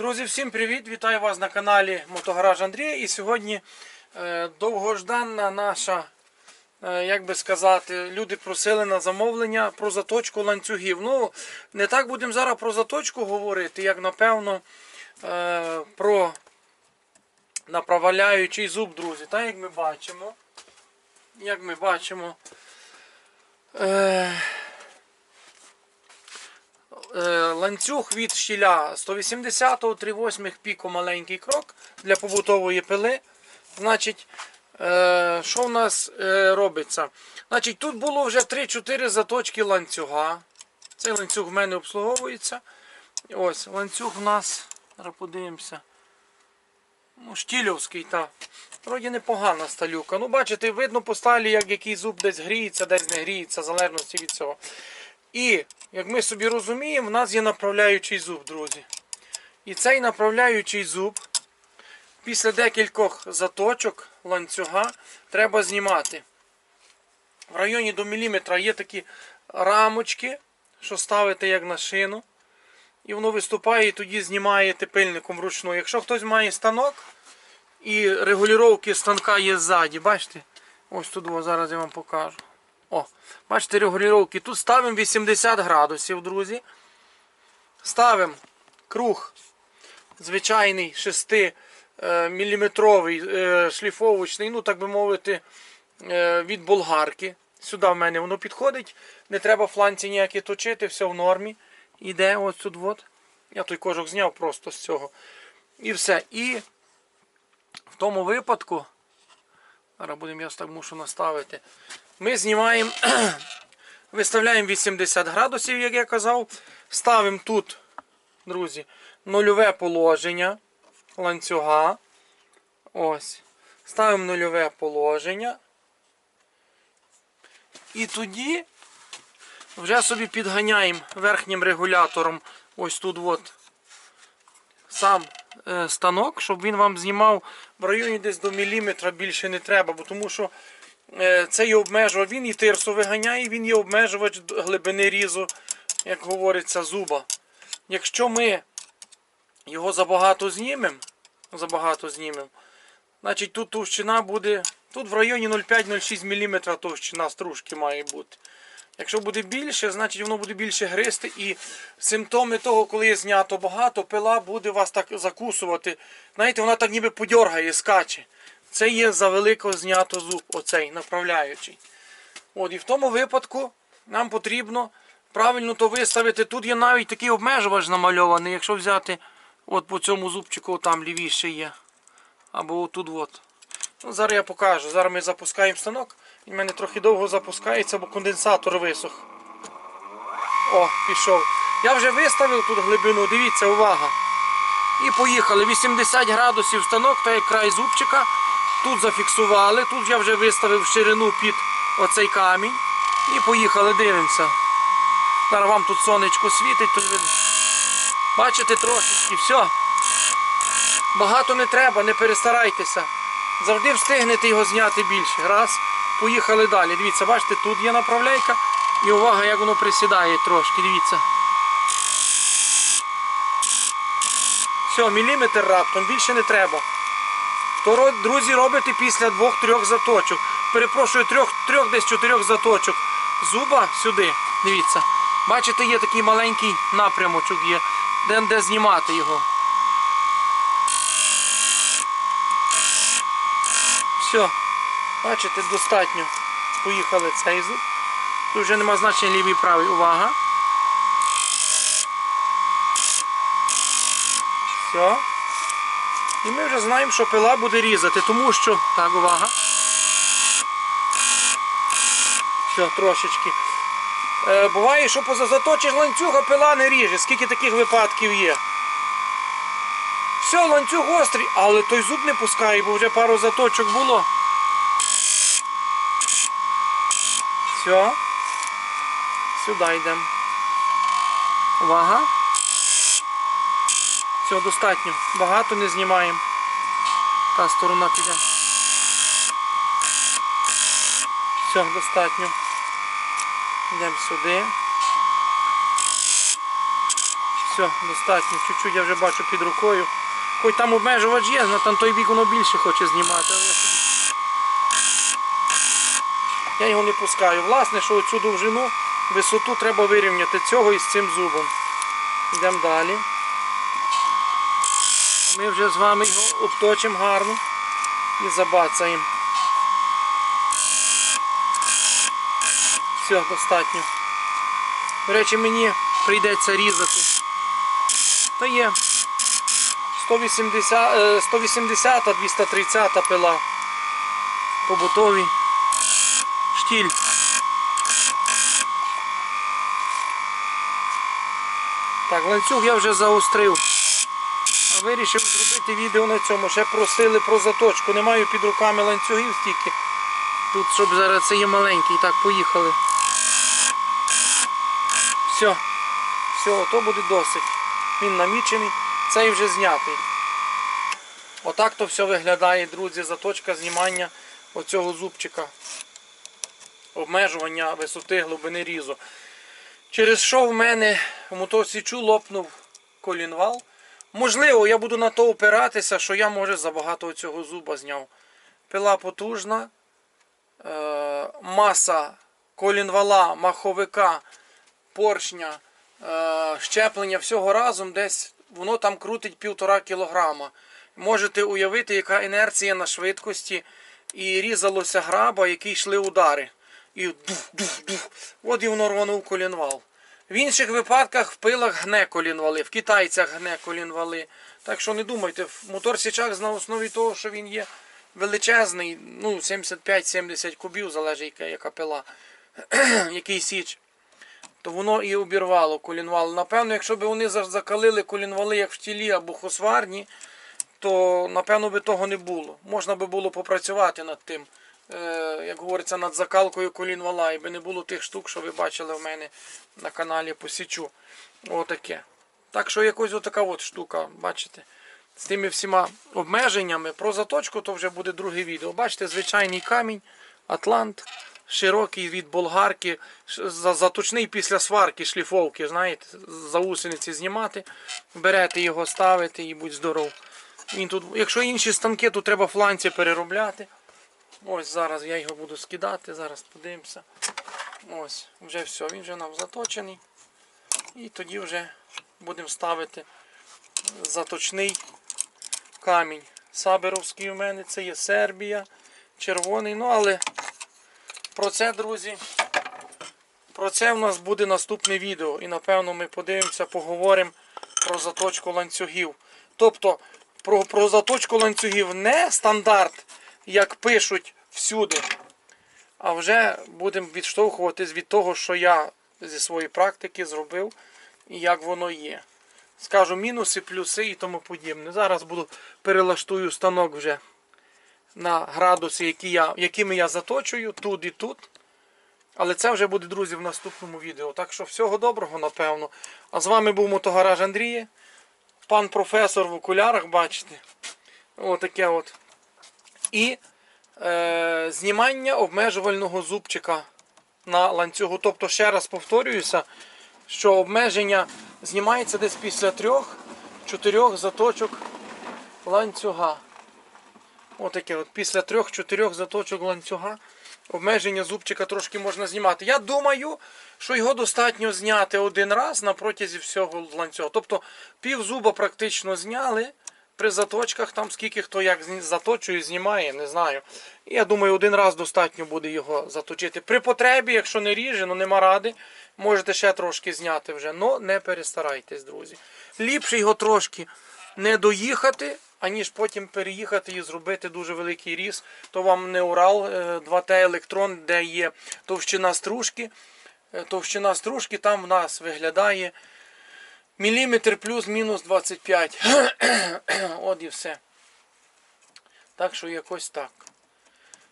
Друзі, всім привіт! Вітаю вас на каналі Мотогараж Андрія. І сьогодні е, довгожданна наша, е, як би сказати, люди просили на замовлення про заточку ланцюгів. Ну, не так будемо зараз про заточку говорити, як напевно е, про направляючий зуб, друзі. Так як ми бачимо, як ми бачимо. Е, ланцюг від щіля 180 3,8 піко маленький крок для побутової пили. Значить, е, що в нас е, робиться? Значить, Тут було вже 3-4 заточки ланцюга. Цей ланцюг в мене обслуговується. Ось, ланцюг у нас, подивимося. Ну, штільовський, так. Вроді непогана сталюка. Ну, бачите, видно по сталі, як який зуб десь гріється, десь не гріється, в залежності від цього. І, як ми собі розуміємо, в нас є направляючий зуб, друзі. І цей направляючий зуб після декількох заточок ланцюга треба знімати. В районі до міліметра є такі рамочки, що ставите як на шину. І воно виступає і тоді знімаєте пильником вручну. Якщо хтось має станок і регулювання станка є ззаді, бачите? Ось тут зараз я вам покажу. О, бачите, регулювання. Тут ставимо 80 градусів, друзі. Ставимо круг звичайний 6 міліметровий е, шліфовочний, ну так би мовити, е, від болгарки. Сюди в мене воно підходить. Не треба фланці ніякі точити, все в нормі. Іде ось тут. от. Я той кожух зняв просто з цього. І все. І в тому випадку, зараз будемо я так мушу наставити. Ми знімаємо, виставляємо 80 градусів, як я казав. Ставимо тут, друзі, нульове положення ланцюга. Ось. Ставимо нульове положення. І тоді вже собі підганяємо верхнім регулятором ось тут от сам е, станок, щоб він вам знімав в районі десь до міліметра більше не треба, бо тому що це є обмежувач, він і тирсу виганяє, він є обмежувач глибини різу, як говориться, зуба. Якщо ми його забагато знімемо, забагато знімемо, значить тут товщина буде, тут в районі 0,5-0,6 мм товщина стружки має бути. Якщо буде більше, значить воно буде більше гристи. І симптоми того, коли є знято багато, пила буде вас так закусувати. Знаєте, вона так ніби подьоргає, скаче. Це є за велико знято зуб, оцей направляючий. От, І в тому випадку нам потрібно правильно то виставити. Тут є навіть такий обмежувач намальований, якщо взяти от по цьому зубчику, там лівіше є. Або отут. от. Ну, зараз я покажу. Зараз ми запускаємо станок. Він в мене трохи довго запускається, бо конденсатор висох. О, пішов. Я вже виставив тут глибину, дивіться, увага. І поїхали. 80 градусів станок, та як край зубчика. Тут зафіксували, тут я вже виставив ширину під оцей камінь. І поїхали, дивимося. Зараз вам тут сонечко світить, то ви бачите трошечки, все. Багато не треба, не перестарайтеся. Завжди встигнете його зняти більше. Раз. Поїхали далі. Дивіться, бачите, тут є направляйка. І увага, як воно присідає трошки. Дивіться. Все, міліметр раптом, більше не треба. То, друзі, робите після двох-трьох заточок. Перепрошую, трьох, трьох десь чотирьох заточок. Зуба сюди. Дивіться. Бачите, є такий маленький напрямочок є, де, де знімати його. Все, бачите, достатньо. Поїхали цей зуб. Тут вже нема значення лівий правий. Увага. Все. І ми вже знаємо, що пила буде різати, тому що... Так, увага. Все, трошечки. Е, буває, що позаточиш ланцюг, а пила не ріже. Скільки таких випадків є. Все, ланцюг гострий, але той зуб не пускає, бо вже пару заточок було. Все. Сюди йдемо. Увага. Все, достатньо. Багато не знімаємо. Та сторона піде. Все, достатньо. Йдемо сюди. Все, достатньо. Чуть-чуть я вже бачу під рукою. Хоч там обмежувач є, але там той бік воно більше хоче знімати. Я, його не пускаю. Власне, що оцю довжину, висоту треба вирівняти цього із цим зубом. Йдемо далі. Ми вже з вами його обточимо гарно і забацаємо. Все, достатньо. До речі, мені прийдеться різати. Та є 180, е, 180 230 пила. Побутовий штіль. Так, ланцюг я вже заострив. Вирішив зробити відео на цьому. Ще просили про заточку. Не маю під руками ланцюгів стільки. Тут, щоб зараз це є маленький. Так, поїхали. Все. Все, то буде досить. Він намічений, цей вже знятий. Отак то все виглядає, друзі, заточка знімання оцього зубчика. Обмежування висоти глибини різу. Через що в мене в мотосічу лопнув колінвал. Можливо, я буду на то опиратися, що я може забагато цього зуба зняв. Пила потужна, е, маса колінвала, маховика, поршня, е, щеплення всього разом десь воно там крутить півтора кілограма. Можете уявити, яка інерція на швидкості, і різалося граба, які йшли удари. І дух-дух-дух. От і воно рванув колінвал. В інших випадках в пилах гне колінвали, в китайцях гне колінвали. Так що не думайте, мотор січак на основі того, що він є величезний, ну 75-70 кубів, залежить яка, пила, який січ то воно і обірвало колінвал. Напевно, якщо б вони за- закалили колінвали як в тілі або хосварні, то напевно би того не було. Можна би було попрацювати над тим, як говориться, над закалкою колінвала, і би не було тих штук, що ви бачили в мене на каналі по січу. Отаке. Так що якось отака от штука, бачите. З тими всіма обмеженнями. Про заточку то вже буде друге відео. Бачите, звичайний камінь, Атлант, широкий від болгарки, заточний після сварки, шліфовки, знаєте, за усениці знімати, берете його, ставите і будь здоров. Він тут, якщо інші станки, то треба фланці переробляти. Ось зараз я його буду скидати, зараз подивимося. Ось, вже все, він вже нам заточений. І тоді вже будемо ставити заточний камінь. Саберовський у мене це є Сербія, червоний. Ну але про це, друзі, про це в нас буде наступне відео. І напевно ми подивимося, поговоримо про заточку ланцюгів. Тобто про, про заточку ланцюгів не стандарт, як пишуть всюди. А вже будемо відштовхуватись від того, що я зі своєї практики зробив і як воно є. Скажу мінуси, плюси і тому подібне. Зараз буду перелаштую станок вже на градуси, які я, якими я заточую тут і тут. Але це вже буде, друзі, в наступному відео. Так що всього доброго, напевно. А з вами був Мотогараж Андрія. Пан професор в окулярах, бачите. Отаке от. І е, знімання обмежувального зубчика на ланцюгу. Тобто, ще раз повторююся, що обмеження знімається десь після трьох-чотирьох заточок ланцюга. Отаке от. Після трьох-чотирьох заточок ланцюга обмеження зубчика трошки можна знімати. Я думаю, що його достатньо зняти один раз на протязі всього ланцюга. Тобто пів зуба практично зняли. При заточках там скільки хто як заточує, знімає, не знаю. Я думаю, один раз достатньо буде його заточити. При потребі, якщо не ріже, ну нема ради, можете ще трошки зняти вже. Ну не перестарайтесь, друзі. Ліпше його трошки не доїхати, аніж потім переїхати і зробити дуже великий різ. То вам не Урал е, 2Т електрон, де є товщина стружки. Е, Товщина стружки там в нас виглядає міліметр плюс-мінус 25. От і все. Так що якось так.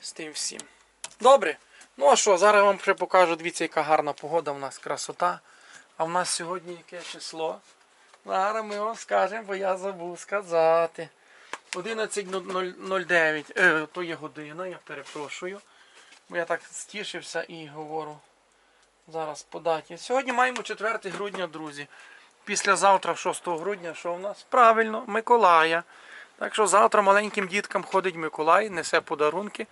З тим всім. Добре. Ну а що, зараз вам покажу, дивіться, яка гарна погода в нас, красота. А в нас сьогодні яке число? Зараз ми вам скажемо, бо я забув сказати. 11.09. Е, то є година, я перепрошую. Бо я так стішився і говорю. Зараз по даті. Сьогодні маємо 4 грудня, друзі. Післязавтра, 6 грудня, що в нас? Правильно, Миколая. Так що завтра маленьким діткам ходить Миколай, несе подарунки.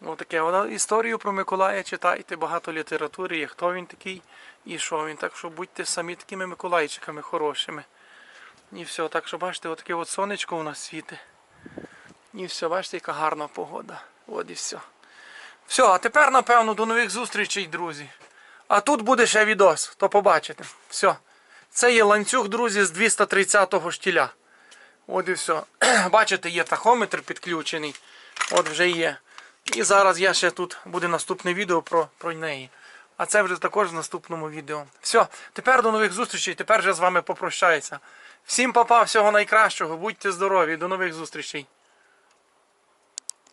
Ну, таке, вона- історію про Миколая читайте, багато літератури є, хто він такий і що він. Так що будьте самі такими Миколайчиками хорошими. І все, так що бачите, отаке от сонечко у нас світить. І все, бачите, яка гарна погода. От і все. Все, а тепер, напевно, до нових зустрічей, друзі. А тут буде ще відос, то побачите. Все. Це є ланцюг, друзі, з 230-го штіля. От і все. Бачите, є тахометр підключений. От вже є. І зараз я ще тут буде наступне відео про, про неї. А це вже також в наступному відео. Все, тепер до нових зустрічей. Тепер вже з вами попрощаюся. Всім папа, всього найкращого. Будьте здорові, до нових зустрічей.